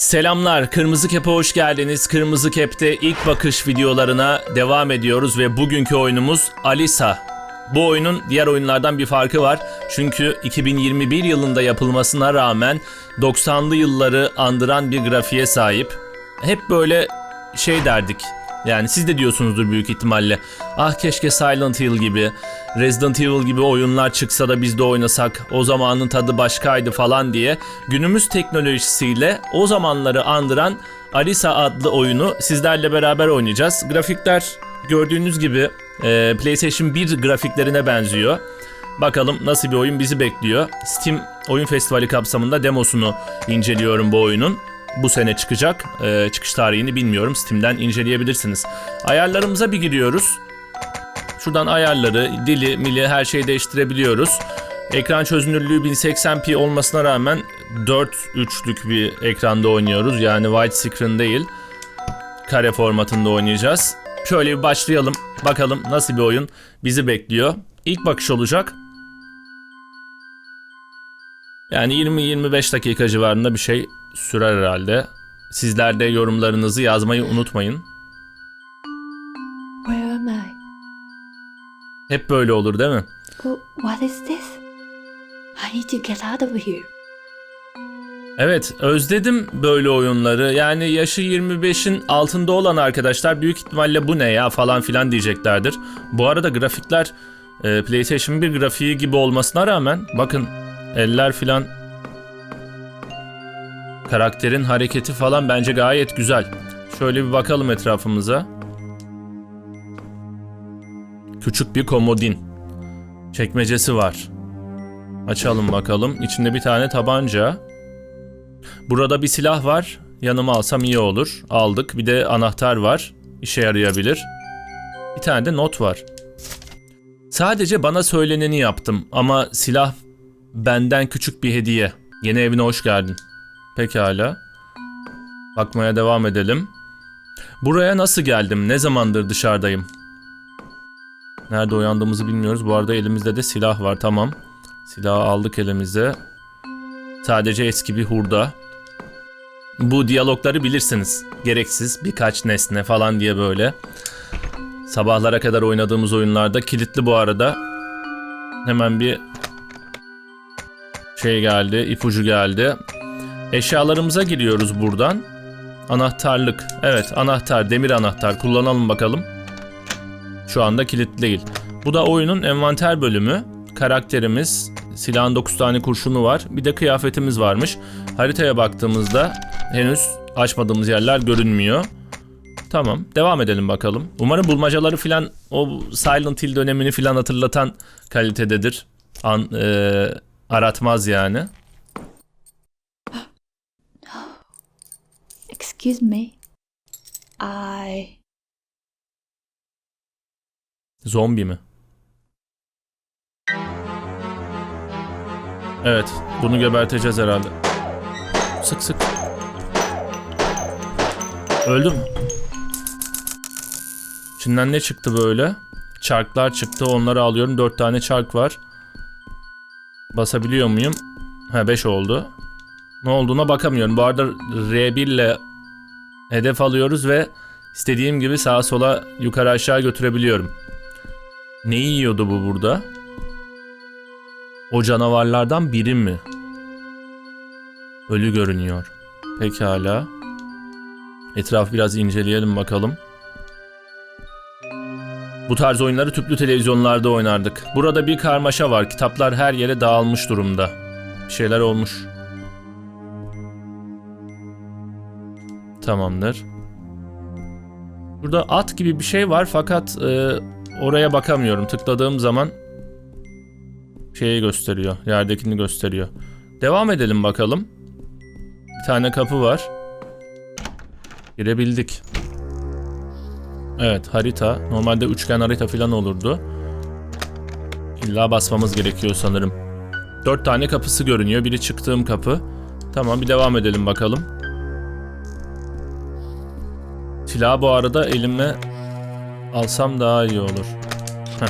Selamlar, Kırmızı Kep'e hoş geldiniz. Kırmızı Kep'te ilk bakış videolarına devam ediyoruz ve bugünkü oyunumuz Alisa. Bu oyunun diğer oyunlardan bir farkı var. Çünkü 2021 yılında yapılmasına rağmen 90'lı yılları andıran bir grafiğe sahip. Hep böyle şey derdik. Yani siz de diyorsunuzdur büyük ihtimalle. Ah keşke Silent Hill gibi, Resident Evil gibi oyunlar çıksa da biz de oynasak. O zamanın tadı başkaydı falan diye. Günümüz teknolojisiyle o zamanları andıran Alisa adlı oyunu sizlerle beraber oynayacağız. Grafikler gördüğünüz gibi e, PlayStation 1 grafiklerine benziyor. Bakalım nasıl bir oyun bizi bekliyor. Steam Oyun Festivali kapsamında demosunu inceliyorum bu oyunun. Bu sene çıkacak. Ee, çıkış tarihini bilmiyorum. Steam'den inceleyebilirsiniz. Ayarlarımıza bir giriyoruz. Şuradan ayarları, dili, mili her şeyi değiştirebiliyoruz. Ekran çözünürlüğü 1080p olmasına rağmen 4.3'lük bir ekranda oynuyoruz. Yani widescreen değil. Kare formatında oynayacağız. Şöyle bir başlayalım. Bakalım nasıl bir oyun bizi bekliyor. İlk bakış olacak. Yani 20-25 dakika civarında bir şey sürer herhalde. Sizler de yorumlarınızı yazmayı unutmayın. Where am I? Hep böyle olur değil mi? What is this? I need to get out of here. Evet özledim böyle oyunları. Yani yaşı 25'in altında olan arkadaşlar büyük ihtimalle bu ne ya falan filan diyeceklerdir. Bu arada grafikler e, PlayStation 1 grafiği gibi olmasına rağmen bakın eller filan karakterin hareketi falan bence gayet güzel. Şöyle bir bakalım etrafımıza. Küçük bir komodin. Çekmecesi var. Açalım bakalım. İçinde bir tane tabanca. Burada bir silah var. Yanıma alsam iyi olur. Aldık. Bir de anahtar var. İşe yarayabilir. Bir tane de not var. Sadece bana söyleneni yaptım ama silah benden küçük bir hediye. Yeni evine hoş geldin. Pekala. Bakmaya devam edelim. Buraya nasıl geldim? Ne zamandır dışarıdayım? Nerede uyandığımızı bilmiyoruz. Bu arada elimizde de silah var. Tamam. Silahı aldık elimize. Sadece eski bir hurda. Bu diyalogları bilirsiniz. Gereksiz birkaç nesne falan diye böyle. Sabahlara kadar oynadığımız oyunlarda kilitli bu arada. Hemen bir şey geldi, ipucu geldi. Eşyalarımıza giriyoruz buradan. Anahtarlık. Evet, anahtar, demir anahtar. Kullanalım bakalım. Şu anda kilitli değil. Bu da oyunun envanter bölümü. Karakterimiz, silahın 9 tane kurşunu var. Bir de kıyafetimiz varmış. Haritaya baktığımızda henüz açmadığımız yerler görünmüyor. Tamam, devam edelim bakalım. Umarım bulmacaları filan o Silent Hill dönemini filan hatırlatan kalitededir. An, eee, aratmaz yani. Excuse me. I. Zombi mi? Evet, bunu geberteceğiz herhalde. Sık sık. Öldü mü? İçinden ne çıktı böyle? Çarklar çıktı, onları alıyorum. Dört tane çark var. Basabiliyor muyum? Ha 5 oldu. Ne olduğuna bakamıyorum. Bu arada R1 ile hedef alıyoruz ve istediğim gibi sağa sola yukarı aşağı götürebiliyorum. Ne yiyordu bu burada? O canavarlardan biri mi? Ölü görünüyor. Pekala. Etrafı biraz inceleyelim bakalım. Bu tarz oyunları tüplü televizyonlarda oynardık. Burada bir karmaşa var. Kitaplar her yere dağılmış durumda. Bir şeyler olmuş. Tamamdır. Burada at gibi bir şey var fakat e, oraya bakamıyorum. Tıkladığım zaman şeyi gösteriyor. Yerdekini gösteriyor. Devam edelim bakalım. Bir tane kapı var. Girebildik. Evet harita. Normalde üçgen harita falan olurdu. İlla basmamız gerekiyor sanırım. Dört tane kapısı görünüyor. Biri çıktığım kapı. Tamam bir devam edelim bakalım. Silahı bu arada elime alsam daha iyi olur. Heh.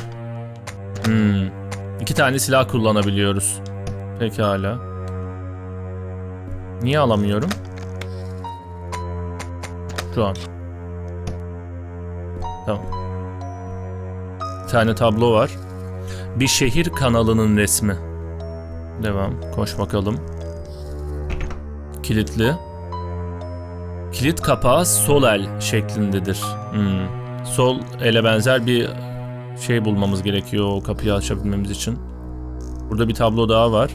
Hmm. İki tane silah kullanabiliyoruz. Pekala. Niye alamıyorum? Şu an. Tamam. Bir tane tablo var. Bir şehir kanalının resmi. Devam. Koş bakalım. Kilitli. Kilit kapağı sol el şeklindedir. Hmm. Sol ele benzer bir şey bulmamız gerekiyor o kapıyı açabilmemiz için. Burada bir tablo daha var.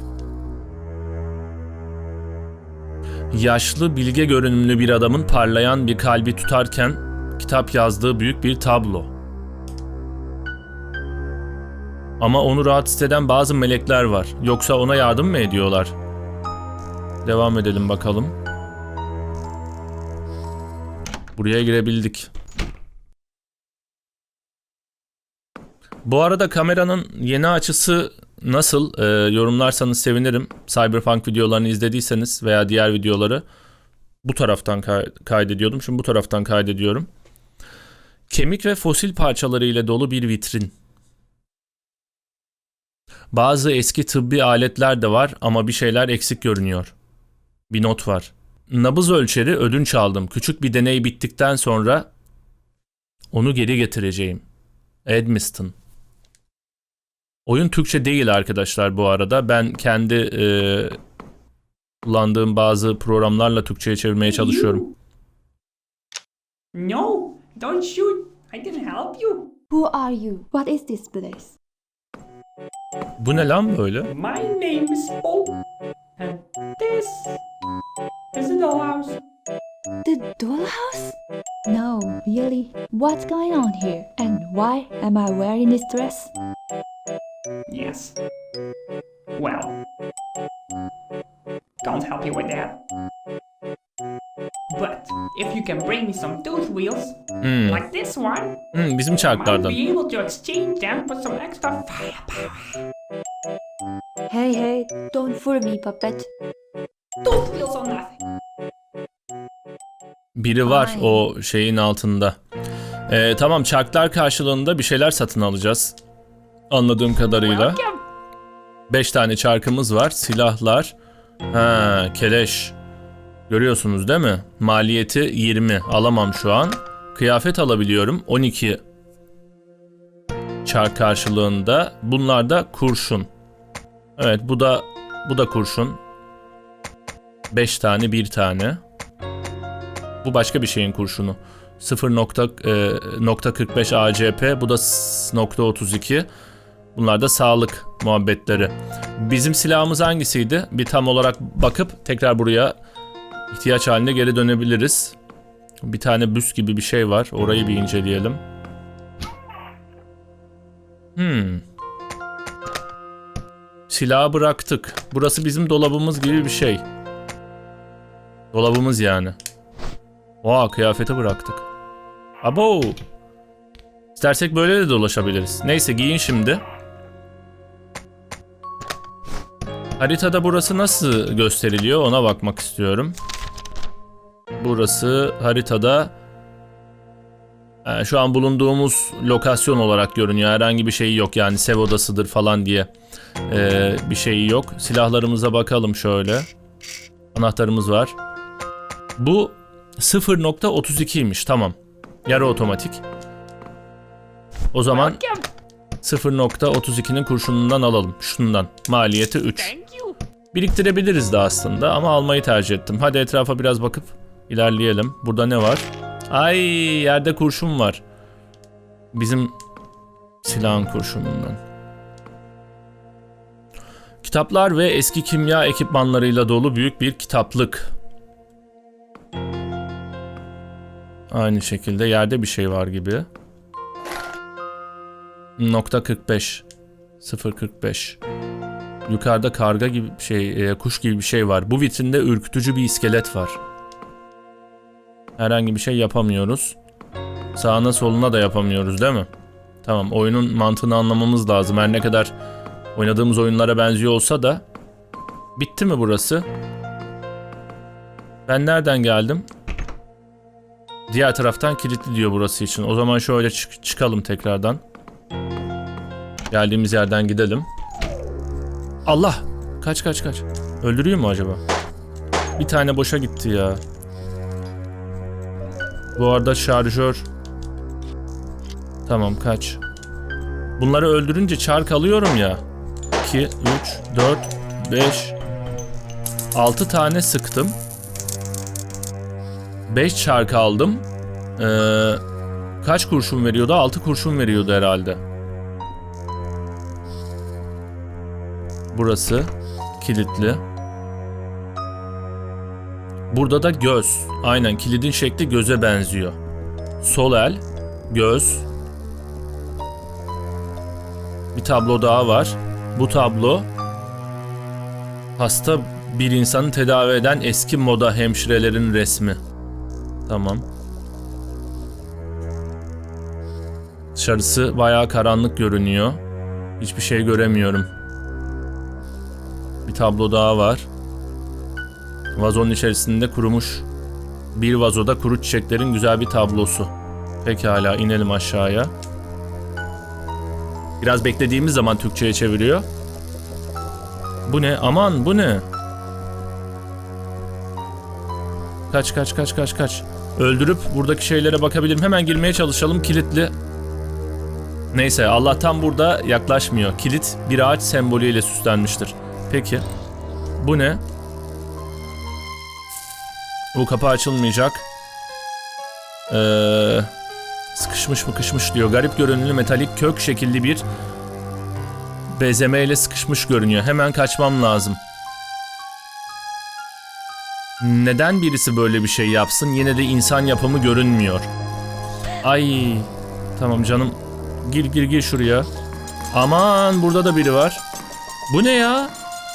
Yaşlı bilge görünümlü bir adamın parlayan bir kalbi tutarken kitap yazdığı büyük bir tablo. Ama onu rahatsız eden bazı melekler var. Yoksa ona yardım mı ediyorlar? Devam edelim bakalım. Buraya girebildik. Bu arada kameranın yeni açısı nasıl? Ee, yorumlarsanız sevinirim. Cyberpunk videolarını izlediyseniz veya diğer videoları bu taraftan kay- kaydediyordum. Şimdi bu taraftan kaydediyorum. Kemik ve fosil parçaları ile dolu bir vitrin. Bazı eski tıbbi aletler de var ama bir şeyler eksik görünüyor. Bir not var. Nabız ölçeri ödünç aldım. Küçük bir deney bittikten sonra onu geri getireceğim. Edmiston. Oyun Türkçe değil arkadaşlar bu arada. Ben kendi e, kullandığım bazı programlarla Türkçe'ye çevirmeye çalışıyorum. No, don't shoot. I can help you. Who are you? What is this place? Bu ne lan böyle? My name is Paul. What's going on here? And why am I wearing this dress? Yes. Well, can't help you with that. But if you can bring me some tooth wheels, Hmm, like this one, hmm, bizim I might çarklardan. be able to exchange them for some extra firepower. Hey, hey, don't fool me, puppet. Tooth wheels or nothing. Biri var Ay. o şeyin altında. Ee, tamam çarklar karşılığında bir şeyler satın alacağız. Anladığım kadarıyla. Welcome. 5 tane çarkımız var. Silahlar. Ha, keleş. Görüyorsunuz değil mi? Maliyeti 20. Alamam şu an. Kıyafet alabiliyorum. 12 çark karşılığında. Bunlar da kurşun. Evet bu da bu da kurşun. 5 tane bir tane. Bu başka bir şeyin kurşunu. 0.45 ACP bu da s- nokta .32. Bunlar da sağlık muhabbetleri. Bizim silahımız hangisiydi? Bir tam olarak bakıp tekrar buraya ihtiyaç haline geri dönebiliriz. Bir tane büs gibi bir şey var. Orayı bir inceleyelim. Hmm. Silahı bıraktık. Burası bizim dolabımız gibi bir şey. Dolabımız yani. Oha kıyafeti bıraktık. Abo. İstersek böyle de dolaşabiliriz. Neyse giyin şimdi. Haritada burası nasıl gösteriliyor ona bakmak istiyorum. Burası haritada e, şu an bulunduğumuz lokasyon olarak görünüyor. Herhangi bir şeyi yok yani sev odasıdır falan diye e, bir şeyi yok. Silahlarımıza bakalım şöyle. Anahtarımız var. Bu 0.32'ymiş tamam. Yarı otomatik. O zaman Welcome. 0.32'nin kurşunundan alalım. Şundan. Maliyeti 3. Thank you. Biriktirebiliriz de aslında ama almayı tercih ettim. Hadi etrafa biraz bakıp ilerleyelim. Burada ne var? Ay yerde kurşun var. Bizim silahın kurşunundan. Kitaplar ve eski kimya ekipmanlarıyla dolu büyük bir kitaplık. Aynı şekilde yerde bir şey var gibi. Nokta 45. 045. Yukarıda karga gibi şey, e, kuş gibi bir şey var. Bu vitrinde ürkütücü bir iskelet var. Herhangi bir şey yapamıyoruz. Sağına soluna da yapamıyoruz değil mi? Tamam oyunun mantığını anlamamız lazım. Her ne kadar oynadığımız oyunlara benziyor olsa da. Bitti mi burası? Ben nereden geldim? Diğer taraftan kilitli diyor burası için. O zaman şöyle çık- çıkalım tekrardan. Geldiğimiz yerden gidelim. Allah! Kaç kaç kaç. Öldürüyor mu acaba? Bir tane boşa gitti ya. Bu arada şarjör. Tamam kaç. Bunları öldürünce çark alıyorum ya. 2, 3, 4, 5, 6 tane sıktım. 5 çark aldım. Ee, kaç kurşun veriyordu? 6 kurşun veriyordu herhalde. Burası kilitli. Burada da göz. Aynen kilidin şekli göze benziyor. Sol el, göz. Bir tablo daha var. Bu tablo hasta bir insanı tedavi eden eski moda hemşirelerin resmi. Tamam. Dışarısı bayağı karanlık görünüyor. Hiçbir şey göremiyorum. Bir tablo daha var. Vazonun içerisinde kurumuş bir vazoda kuru çiçeklerin güzel bir tablosu. Pekala inelim aşağıya. Biraz beklediğimiz zaman Türkçe'ye çeviriyor. Bu ne? Aman bu ne? Kaç kaç kaç kaç kaç. Öldürüp buradaki şeylere bakabilirim. Hemen girmeye çalışalım. Kilitli. Neyse Allah'tan burada yaklaşmıyor. Kilit bir ağaç sembolüyle süslenmiştir. Peki. Bu ne? Bu kapı açılmayacak. Ee, sıkışmış mıkışmış diyor. Garip görünümlü metalik kök şekilli bir bezemeyle sıkışmış görünüyor. Hemen kaçmam lazım. Neden birisi böyle bir şey yapsın? Yine de insan yapımı görünmüyor. Ay. Tamam canım. Gir gir gir şuraya. Aman burada da biri var. Bu ne ya?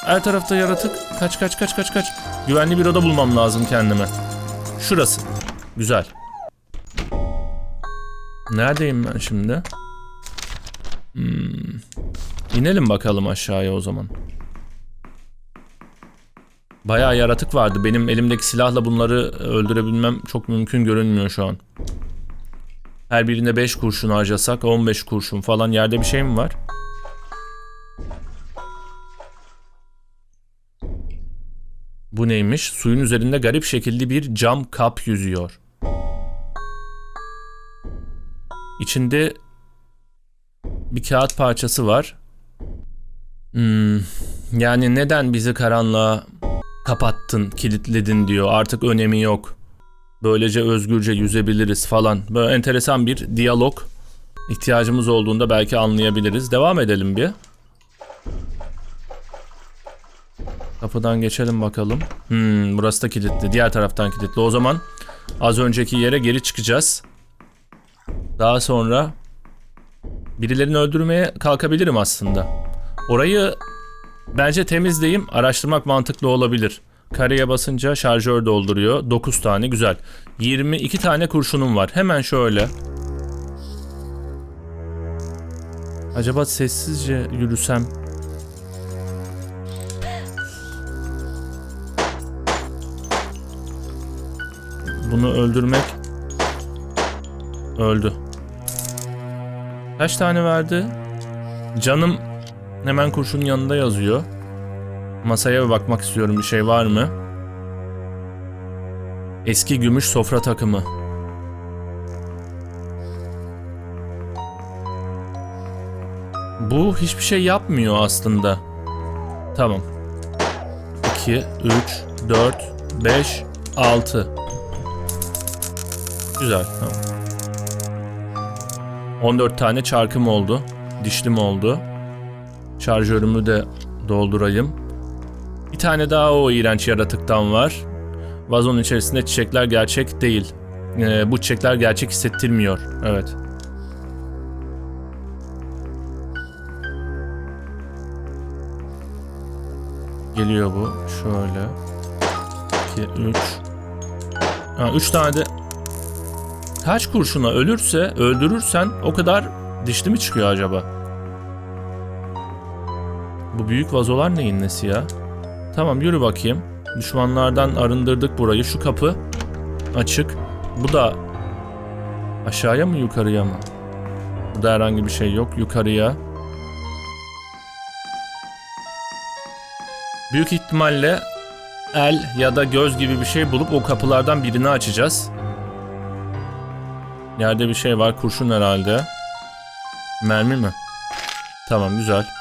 Her tarafta yaratık. Kaç kaç kaç kaç kaç. Güvenli bir oda bulmam lazım kendime. Şurası. Güzel. Neredeyim ben şimdi? Hmm. İnelim bakalım aşağıya o zaman. Bayağı yaratık vardı. Benim elimdeki silahla bunları öldürebilmem çok mümkün görünmüyor şu an. Her birinde 5 kurşun harcasak 15 kurşun falan yerde bir şey mi var? Bu neymiş? Suyun üzerinde garip şekilli bir cam kap yüzüyor. İçinde bir kağıt parçası var. Hmm, yani neden bizi karanlığa kapattın, kilitledin diyor. Artık önemi yok. Böylece özgürce yüzebiliriz falan. Böyle enteresan bir diyalog. İhtiyacımız olduğunda belki anlayabiliriz. Devam edelim bir. Kapıdan geçelim bakalım. Hmm, burası da kilitli. Diğer taraftan kilitli. O zaman az önceki yere geri çıkacağız. Daha sonra birilerini öldürmeye kalkabilirim aslında. Orayı bence temizleyeyim. Araştırmak mantıklı olabilir. Kareye basınca şarjör dolduruyor. 9 tane güzel. 22 tane kurşunum var. Hemen şöyle. Acaba sessizce yürüsem Bunu öldürmek öldü. Kaç tane verdi? Canım hemen kurşunun yanında yazıyor. Masaya bakmak istiyorum bir şey var mı? Eski gümüş sofra takımı. Bu hiçbir şey yapmıyor aslında. Tamam. 2, 3, 4, 5, 6. Güzel. Tamam. 14 tane çarkım oldu. Dişlim oldu. Şarjörümü de doldurayım. Bir tane daha o iğrenç yaratıktan var. Vazonun içerisinde çiçekler gerçek değil. Ee, bu çiçekler gerçek hissettirmiyor. Evet. Geliyor bu. Şöyle. 2, 3. Ha, 3 tane de Kaç kurşuna ölürse, öldürürsen o kadar dişli mi çıkıyor acaba? Bu büyük vazolar neyin nesi ya? Tamam yürü bakayım. Düşmanlardan arındırdık burayı. Şu kapı açık. Bu da aşağıya mı yukarıya mı? Burada herhangi bir şey yok. Yukarıya. Büyük ihtimalle el ya da göz gibi bir şey bulup o kapılardan birini açacağız. Yerde bir şey var. Kurşun herhalde. Mermi mi? Tamam güzel.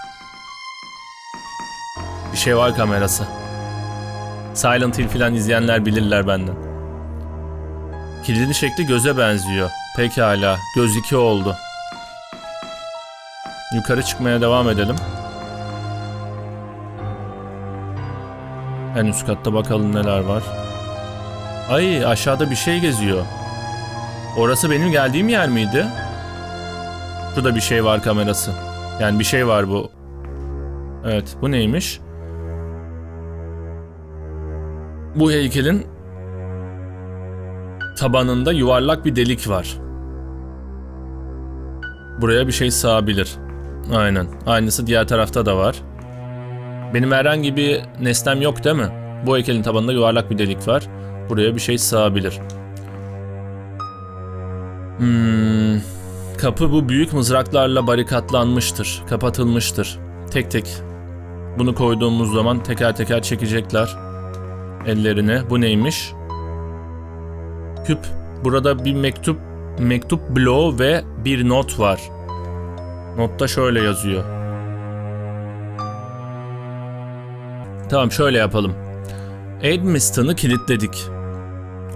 Var kamerası. Silent Hill filan izleyenler bilirler benden. Kilidin şekli göze benziyor. Pekala. Göz iki oldu. Yukarı çıkmaya devam edelim. En üst katta bakalım neler var. Ay aşağıda bir şey geziyor. Orası benim geldiğim yer miydi? Şurada bir şey var kamerası. Yani bir şey var bu. Evet bu neymiş? Bu heykelin tabanında yuvarlak bir delik var. Buraya bir şey sığabilir. Aynen. Aynısı diğer tarafta da var. Benim herhangi bir nesnem yok değil mi? Bu heykelin tabanında yuvarlak bir delik var. Buraya bir şey sığabilir. Hmm, kapı bu büyük mızraklarla barikatlanmıştır, kapatılmıştır. Tek tek. Bunu koyduğumuz zaman teker teker çekecekler ellerine. Bu neymiş? Küp. Burada bir mektup, mektup bloğu ve bir not var. Notta şöyle yazıyor. Tamam şöyle yapalım. Edmiston'ı kilitledik.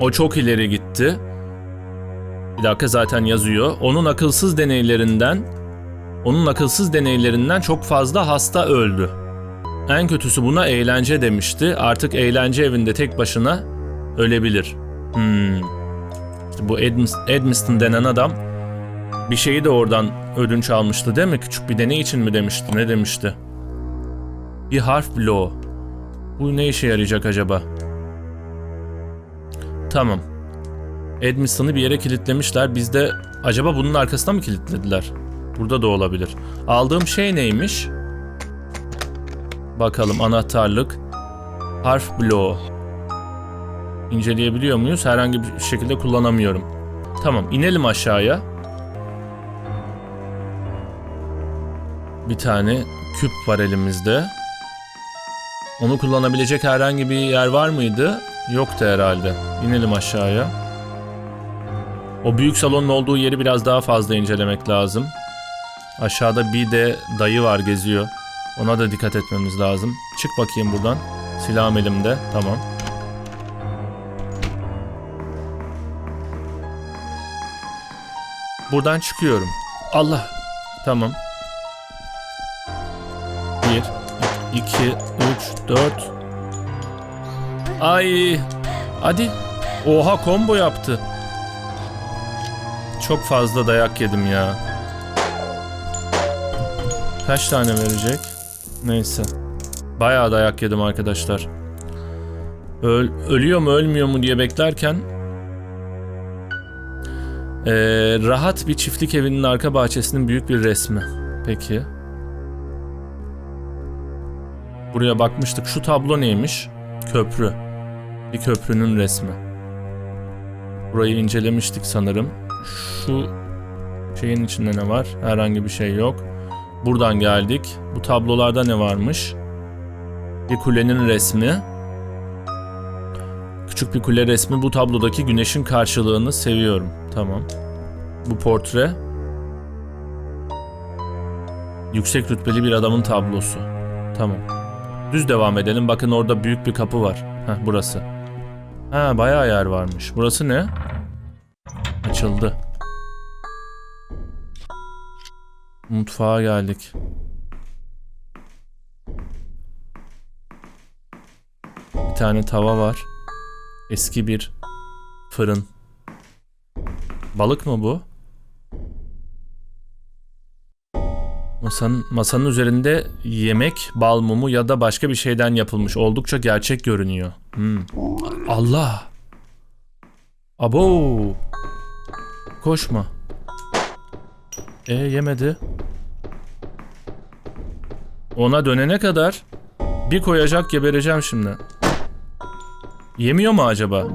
O çok ileri gitti. Bir dakika zaten yazıyor. Onun akılsız deneylerinden onun akılsız deneylerinden çok fazla hasta öldü. En kötüsü buna eğlence demişti. Artık eğlence evinde tek başına ölebilir. Hmm. İşte bu Edmis- Edmiston denen adam bir şeyi de oradan ödünç almıştı değil mi? Küçük bir deney için mi demişti? Ne demişti? Bir harf bloğu. Bu ne işe yarayacak acaba? Tamam. Edmiston'ı bir yere kilitlemişler. Biz de acaba bunun arkasına mı kilitlediler? Burada da olabilir. Aldığım şey neymiş? Bakalım anahtarlık. Harf bloğu. İnceleyebiliyor muyuz? Herhangi bir şekilde kullanamıyorum. Tamam inelim aşağıya. Bir tane küp var elimizde. Onu kullanabilecek herhangi bir yer var mıydı? Yoktu herhalde. İnelim aşağıya. O büyük salonun olduğu yeri biraz daha fazla incelemek lazım. Aşağıda bir de dayı var geziyor. Ona da dikkat etmemiz lazım. Çık bakayım buradan. Silahım elimde. Tamam. Buradan çıkıyorum. Allah. Tamam. 1, 2, 3, 4. Ay. Hadi. Oha combo yaptı. Çok fazla dayak yedim ya. Kaç tane verecek? Neyse. Bayağı dayak yedim arkadaşlar. Öl ölüyor mu ölmüyor mu diye beklerken ee, rahat bir çiftlik evinin arka bahçesinin büyük bir resmi. Peki. Buraya bakmıştık. Şu tablo neymiş? Köprü. Bir köprünün resmi. Burayı incelemiştik sanırım. Şu şeyin içinde ne var? Herhangi bir şey yok. Buradan geldik. Bu tablolarda ne varmış? Bir kulenin resmi. Küçük bir kule resmi. Bu tablodaki güneşin karşılığını seviyorum. Tamam. Bu portre. Yüksek rütbeli bir adamın tablosu. Tamam. Düz devam edelim. Bakın orada büyük bir kapı var. Heh burası. Ha bayağı yer varmış. Burası ne? Açıldı. Mutfağa geldik. Bir tane tava var. Eski bir fırın. Balık mı bu? Masanın, masanın üzerinde yemek, bal mumu ya da başka bir şeyden yapılmış. Oldukça gerçek görünüyor. Hmm. Allah! Abo! Koşma. E yemedi. Ona dönene kadar bir koyacak gebereceğim şimdi. Yemiyor mu acaba?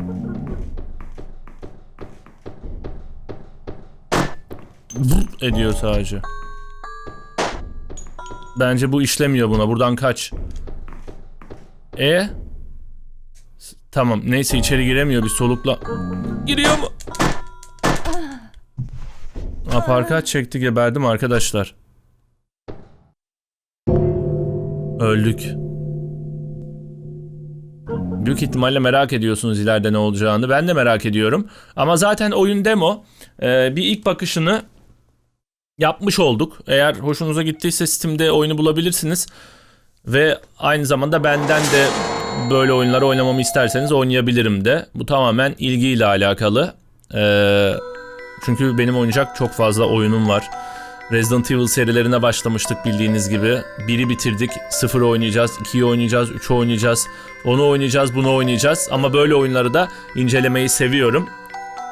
Ediyor sadece. Bence bu işlemiyor buna. Buradan kaç. E? Tamam. Neyse içeri giremiyor. Bir solukla. Giriyor mu? Aparkat çekti geberdim arkadaşlar. Öldük. Büyük ihtimalle merak ediyorsunuz ileride ne olacağını. Ben de merak ediyorum. Ama zaten oyun demo. Ee, bir ilk bakışını yapmış olduk. Eğer hoşunuza gittiyse Steam'de oyunu bulabilirsiniz. Ve aynı zamanda benden de böyle oyunları oynamamı isterseniz oynayabilirim de. Bu tamamen ilgiyle alakalı. Ee, çünkü benim oynayacak çok fazla oyunum var. Resident Evil serilerine başlamıştık bildiğiniz gibi. Biri bitirdik, sıfır oynayacağız, ikiyi oynayacağız, üçü oynayacağız. Onu oynayacağız, bunu oynayacağız. Ama böyle oyunları da incelemeyi seviyorum.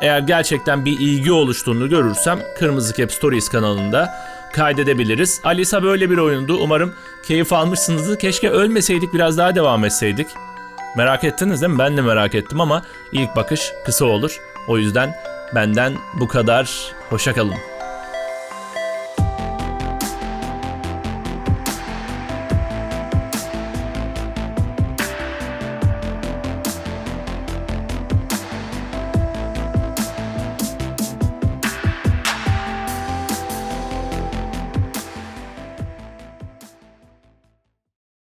Eğer gerçekten bir ilgi oluştuğunu görürsem Kırmızı Cap Stories kanalında kaydedebiliriz. Alisa böyle bir oyundu. Umarım keyif almışsınızdır. Keşke ölmeseydik biraz daha devam etseydik. Merak ettiniz değil mi? Ben de merak ettim ama ilk bakış kısa olur. O yüzden benden bu kadar. Hoşça kalın.